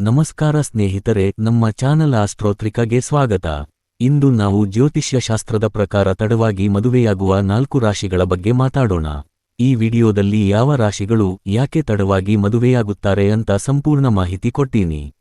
ನಮಸ್ಕಾರ ಸ್ನೇಹಿತರೆ, ನಮ್ಮ ಚಾನಲ್ ಆಸ್ಟ್ರೋತ್ರಿಕಗೆ ಸ್ವಾಗತ. ಇಂದು ನಾವು ಜ್ಯೋತಿಷ್ಯ ಶಾಸ್ತ್ರದ ಪ್ರಕಾರ ತಡವಾಗಿ ಮದುವೆಯಾಗುವ ನಾಲ್ಕು ರಾಶಿಗಳ ಬಗ್ಗೆ ಮಾತಾಡೋಣ. ಈ ವಿಡಿಯೋದಲ್ಲಿ ಯಾವ ರಾಶಿಗಳು ಯಾಕೆ ತಡವಾಗಿ ಮದುವೆಯಾಗುತ್ತಾರೆ ಅಂತ ಸಂಪೂರ್ಣ ಮಾಹಿತಿ ಕೊಟ್ಟೀನಿ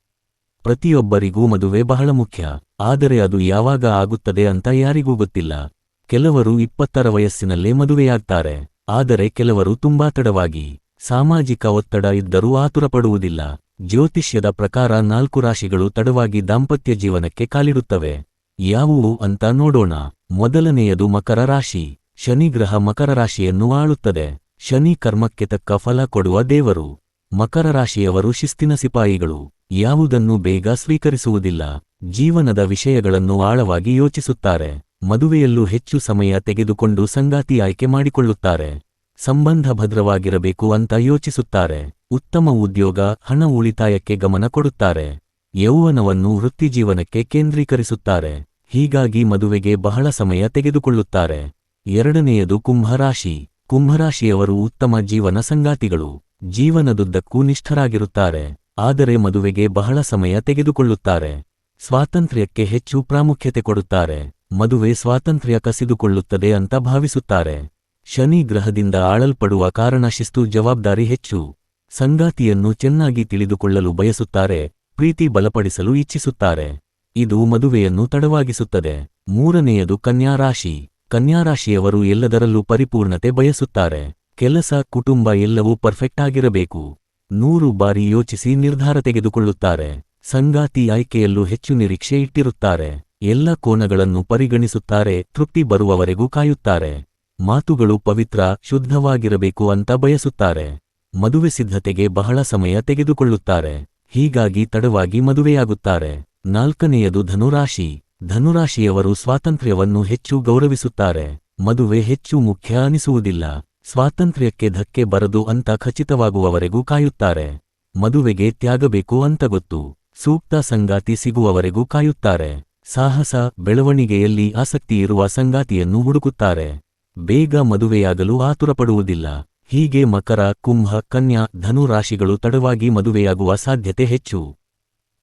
ಪ್ರತಿಯೊಬ್ಬರಿಗೂ ಮದುವೆ ಬಹಳ ಮುಖ್ಯ. ಆದರೆ ಅದು ಯಾವಾಗ ಆಗುತ್ತದೆ ಅಂತ ಯಾರಿಗೂ ಗೊತ್ತಿಲ್ಲ. ಕೆಲವರು ಇಪ್ಪತ್ತರ ವಯಸ್ಸಿನಲ್ಲೇ ಮದುವೆಯಾಗ್ತಾರೆ. ಆದರೆ ಕೆಲವರು ತುಂಬಾ ತಡವಾಗಿ. ಸಾಮಾಜಿಕ ಒತ್ತಡ ಇದ್ದರೂ ಆತುರಪಡುವುದಿಲ್ಲ. ಜ್ಯೋತಿಷ್ಯದ ಪ್ರಕಾರ ನಾಲ್ಕು ರಾಶಿಗಳು ತಡವಾಗಿ ದಾಂಪತ್ಯ ಜೀವನಕ್ಕೆ ಕಾಲಿಡುತ್ತವೆ. ಯಾವುವು ಅಂತ ನೋಡೋಣ. ಮೊದಲನೆಯದು ಮಕರ ರಾಶಿ. ಶನಿಗ್ರಹ ಮಕರ ರಾಶಿಯನ್ನು ಆಳುತ್ತದೆ. ಶನಿ ಕರ್ಮಕ್ಕೆ ತಕ್ಕ ಫಲ ಕೊಡುವ ದೇವರು. ಮಕರ ರಾಶಿಯವರು ಶಿಸ್ತಿನ ಸಿಪಾಯಿಗಳು. ಯಾವುದನ್ನು ಬೇಗ ಸ್ವೀಕರಿಸುವುದಿಲ್ಲ. ಜೀವನದ ವಿಷಯಗಳನ್ನು ಆಳವಾಗಿ ಯೋಚಿಸುತ್ತಾರೆ. ಮದುವೆಯಲ್ಲೂ ಹೆಚ್ಚು ಸಮಯ ತೆಗೆದುಕೊಂಡು ಸಂಗಾತಿ ಆಯ್ಕೆ ಮಾಡಿಕೊಳ್ಳುತ್ತಾರೆ. ಸಂಬಂಧ ಭದ್ರವಾಗಿರಬೇಕು ಅಂತ ಯೋಚಿಸುತ್ತಾರೆ. ಉತ್ತಮ ಉದ್ಯೋಗ, ಹಣ ಉಳಿತಾಯಕ್ಕೆ ಗಮನ ಕೊಡುತ್ತಾರೆ. ಯೌವನವನ್ನು ವೃತ್ತಿಜೀವನಕ್ಕೆ ಕೇಂದ್ರೀಕರಿಸುತ್ತಾರೆ. ಹೀಗಾಗಿ ಮದುವೆಗೆ ಬಹಳ ಸಮಯ ತೆಗೆದುಕೊಳ್ಳುತ್ತಾರೆ. ಎರಡನೆಯದು ಕುಂಭರಾಶಿ. ಕುಂಭರಾಶಿಯವರು ಉತ್ತಮ ಜೀವನ ಸಂಗಾತಿಗಳು. ಜೀವನದುದ್ದಕ್ಕೂ ನಿಷ್ಠರಾಗಿರುತ್ತಾರೆ. ಆದರೆ ಮದುವೆಗೆ ಬಹಳ ಸಮಯ ತೆಗೆದುಕೊಳ್ಳುತ್ತಾರೆ. ಸ್ವಾತಂತ್ರ್ಯಕ್ಕೆ ಹೆಚ್ಚು ಪ್ರಾಮುಖ್ಯತೆ ಕೊಡುತ್ತಾರೆ. ಮದುವೆ ಸ್ವಾತಂತ್ರ್ಯ ಕಸಿದುಕೊಳ್ಳುತ್ತದೆ ಅಂತ ಭಾವಿಸುತ್ತಾರೆ. ಶನಿ ಗ್ರಹದಿಂದ ಆಳಲ್ಪಡುವ ಕಾರಣ ಶಿಸ್ತು ಜವಾಬ್ದಾರಿ ಹೆಚ್ಚು. ಸಂಗಾತಿಯನ್ನು ಚೆನ್ನಾಗಿ ತಿಳಿದುಕೊಳ್ಳಲು ಬಯಸುತ್ತಾರೆ, ಪ್ರೀತಿ ಬಲಪಡಿಸಲು ಇಚ್ಛಿಸುತ್ತಾರೆ. ಇದು ಮದುವೆಯನ್ನು ತಡವಾಗಿಸುತ್ತದೆ. ಮೂರನೆಯದು ಕನ್ಯಾರಾಶಿ ಕನ್ಯಾರಾಶಿಯವರು ಎಲ್ಲದರಲ್ಲೂ ಪರಿಪೂರ್ಣತೆ ಬಯಸುತ್ತಾರೆ. ಕೆಲಸ, ಕುಟುಂಬ ಎಲ್ಲವೂ ಪರ್ಫೆಕ್ಟ್ ಆಗಿರಬೇಕು. ನೂರು ಬಾರಿ ಯೋಚಿಸಿ ನಿರ್ಧಾರ ತೆಗೆದುಕೊಳ್ಳುತ್ತಾರೆ. ಸಂಗಾತಿ ಆಯ್ಕೆಯಲ್ಲೂ ಹೆಚ್ಚು ನಿರೀಕ್ಷೆ ಇಟ್ಟಿರುತ್ತಾರೆ. ಎಲ್ಲ ಕೋನಗಳನ್ನು ಪರಿಗಣಿಸುತ್ತಾರೆ, ತೃಪ್ತಿ ಬರುವವರೆಗೂ ಕಾಯುತ್ತಾರೆ. ಮಾತುಗಳು ಪವಿತ್ರ, ಶುದ್ಧವಾಗಿರಬೇಕು ಅಂತ ಬಯಸುತ್ತಾರೆ. ಮದುವೆ ಸಿದ್ಧತೆಗೆ ಬಹಳ ಸಮಯ ತೆಗೆದುಕೊಳ್ಳುತ್ತಾರೆ. ಹೀಗಾಗಿ ತಡವಾಗಿ ಮದುವೆಯಾಗುತ್ತಾರೆ. ನಾಲ್ಕನೆಯದು ಧನುರಾಶಿ. ಧನುರಾಶಿಯವರು ಸ್ವಾತಂತ್ರ್ಯವನ್ನು ಹೆಚ್ಚು ಗೌರವಿಸುತ್ತಾರೆ. ಮದುವೆ ಹೆಚ್ಚು ಮುಖ್ಯ ಅನಿಸುವುದಿಲ್ಲ. ಸ್ವಾತಂತ್ರ್ಯಕ್ಕೆ ಧಕ್ಕೆ ಬರದು ಅಂತ ಖಚಿತವಾಗುವವರೆಗೂ ಕಾಯುತ್ತಾರೆ. ಮದುವೆಗೆ ತ್ಯಾಗಬೇಕು ಅಂತ ಗೊತ್ತು. ಸೂಕ್ತ ಸಂಗಾತಿ ಸಿಗುವವರೆಗೂ ಕಾಯುತ್ತಾರೆ. ಸಾಹಸ, ಬೆಳವಣಿಗೆಯಲ್ಲಿ ಆಸಕ್ತಿಯಿರುವ ಸಂಗಾತಿಯನ್ನು ಹುಡುಕುತ್ತಾರೆ. ಬೇಗ ಮದುವೆಯಾಗಲು ಆತುರಪಡುವುದಿಲ್ಲ. ಹೀಗೆ ಮಕರ, ಕುಂಭ, ಕನ್ಯಾ ಧನು ರಾಶಿಗಳು ತಡವಾಗಿ ಮದುವೆಯಾಗುವ ಸಾಧ್ಯತೆ ಹೆಚ್ಚು.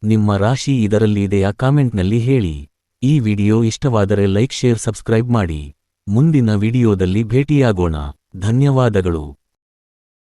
ನಿಮ್ಮ ರಾಶಿ ಇದರಲ್ಲಿ ಇದೆಯಾ ಕಾಮೆಂಟ್ನಲ್ಲಿ ಹೇಳಿ. ಈ ವಿಡಿಯೋ ಇಷ್ಟವಾದರೆ ಲೈಕ್, ಶೇರ್, ಸಬ್ಸ್ಕ್ರೈಬ್ ಮಾಡಿ. ಮುಂದಿನ ವಿಡಿಯೋದಲ್ಲಿ ಭೇಟಿಯಾಗೋಣ. ಧನ್ಯವಾದಗಳು.